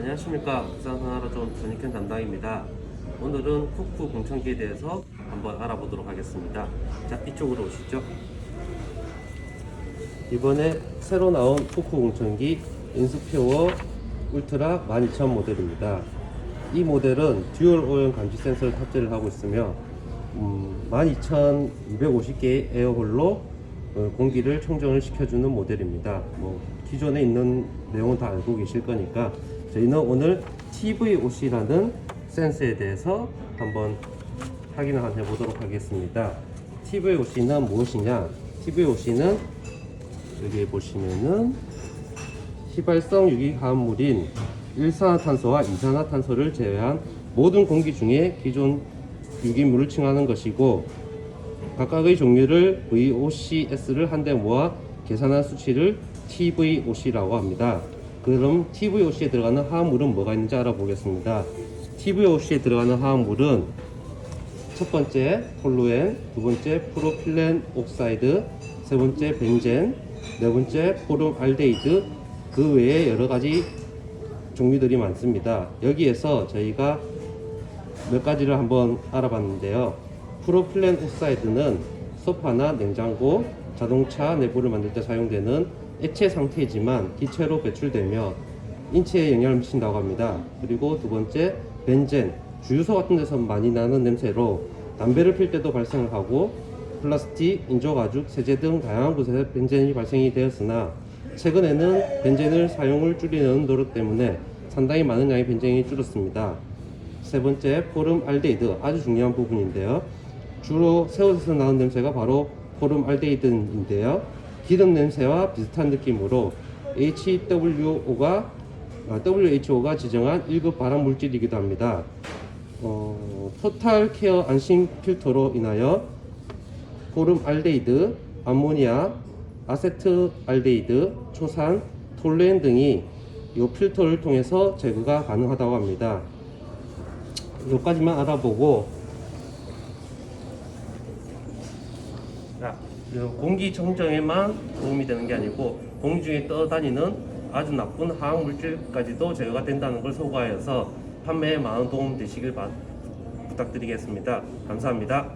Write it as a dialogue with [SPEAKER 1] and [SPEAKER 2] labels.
[SPEAKER 1] 안녕하십니까 부산하나라존 전익현 담당입니다. 오늘은 쿠쿠 공청기에 대해서 한번 알아보도록 하겠습니다. 자 이쪽으로 오시죠. 이번에 새로 나온 쿠쿠 공청기 인스피어 울트라 12000 모델입니다. 이 모델은 듀얼 오염 감지 센서를 탑재를 하고 있으며 음, 12250개의 에어홀로 어, 공기를 청정을 시켜주는 모델입니다. 뭐 기존에 있는 내용은 다 알고 계실 거니까 저희는 오늘 TVOC라는 센서에 대해서 한번 확인을 한번 해보도록 하겠습니다. TVOC는 무엇이냐? TVOC는 여기 보시면은 휘발성 유기화합물인 일산화탄소와 이산화탄소를 제외한 모든 공기 중에 기존 유기물을 칭하는 것이고 각각의 종류를 VOCS를 한데 모아 계산한 수치를 TVOC라고 합니다. 그럼 TVOC에 들어가는 화합물은 뭐가 있는지 알아보겠습니다. TVOC에 들어가는 화합물은 첫 번째 톨루엔, 두 번째 프로필렌 옥사이드, 세 번째 벤젠, 네 번째 포름 알데히드 그 외에 여러 가지 종류들이 많습니다. 여기에서 저희가 몇 가지를 한번 알아봤는데요. 프로필렌 옥사이드는 소파나 냉장고, 자동차 내부를 만들 때 사용되는 액체 상태이지만 기체로 배출되며 인체에 영향을 미친다고 합니다. 그리고 두 번째 벤젠, 주유소 같은 데서 많이 나는 냄새로 담배를 필 때도 발생을 하고 플라스틱, 인조가죽, 세제 등 다양한 곳에서 벤젠이 발생이 되었으나 최근에는 벤젠을 사용을 줄이는 노력 때문에 상당히 많은 양의 벤젠이 줄었습니다. 세 번째, 포름 알데히드 아주 중요한 부분인데요. 주로 새옷에서 나는 냄새가 바로 포름 알데히드인데요. 기름 냄새와 비슷한 느낌으로 HWO가 WHO가 지정한 1급 발암 물질이기도 합니다. 어, 토탈 케어 안심 필터로 인하여 포름 알데히드, 암모니아, 아세트 알데히드, 초산, 톨렌 등이 이 필터를 통해서 제거가 가능하다고 합니다. 여기까지만 알아보고 자, 이 공기 청정에만 도움이 되는 게 아니고 공기 중에 떠다니는 아주 나쁜 화학 물질까지도 제거가 된다는 걸 소거하여서 판매에 많은 도움 되시길 바- 부탁드리겠습니다. 감사합니다.